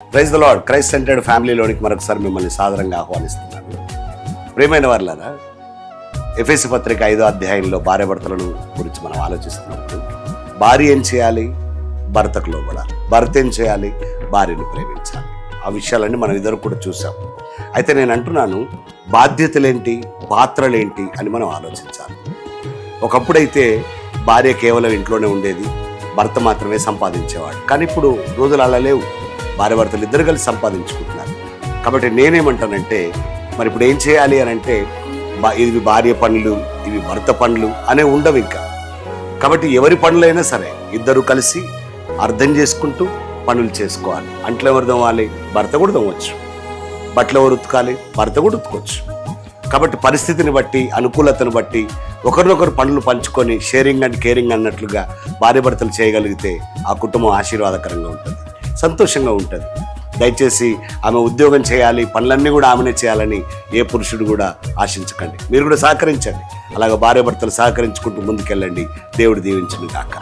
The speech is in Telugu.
Praise the lord Christ centered ఫ్యామిలీలోనికి మరొకసారి మిమ్మల్ని సాదరంగా ఆహ్వానిస్తున్నాను. ప్రియమైన వారులారా ఎఫ్ఎసి పత్రిక ఐదో అధ్యాయంలో భార్య భర్తలను గురించి మనం ఆలోచిస్తున్నప్పుడు భార్య ఏం చేయాలి? భర్తకు లోబడాలి. భర్త ఏం చేయాలి? భార్యను ప్రేమించాలి. ఆ విషయాలన్నీ మనం ఇద్దరు కూడా చూసాం. అయితే నేను అంటున్నాను బాధ్యతలేంటి? పాత్రలేంటి? అని మనం ఆలోచించాలి. ఒకప్పుడైతే భార్య కేవలం ఇంట్లోనే ఉండేది భర్త మాత్రమే సంపాదించేవాడు. కానీ ఇప్పుడు రోజులు అలా లేవు. భార్య భర్తలు ఇద్దరు కలిసి సంపాదించుకుంటున్నారు. కాబట్టి నేనేమంటానంటే మరి ఇప్పుడు ఏం చేయాలి అని అంటే బా- ఇవి భార్య పనులు ఇవి భర్త పనులు అనే ఉండవు ఇంకా. కాబట్టి ఎవరి పనులైనా సరే ఇద్దరు కలిసి అర్థం చేసుకుంటూ పనులు చేసుకోవాలి. అంట్లో ఎవరు దమ్మాలి భర్త కూడా తోమవచ్చు బట్టలు ఎవరు ఉతకాలి? భర్త కూడా ఉతుకోవచ్చు. కాబట్టి పరిస్థితిని బట్టి అనుకూలతను బట్టి ఒకరినొకరు పనులు పంచుకొని షేరింగ్ అండ్ కేరింగ్ అన్నట్లుగా భార్య భర్తలు చేయగలిగితే ఆ కుటుంబం ఆశీర్వాదకరంగా ఉంటుంది. సంతోషంగా ఉంటుంది. దయచేసి ఆమె ఉద్యోగం చేయాలి పనులన్నీ కూడా ఆమెనే చేయాలని ఏ పురుషుడు కూడా ఆశించకండి. మీరు కూడా సహకరించండి. అలాగే భార్యాభర్తలు సహకరించుకుంటూ ముందుకెళ్ళండి. దేవుడు దీవించిన కాక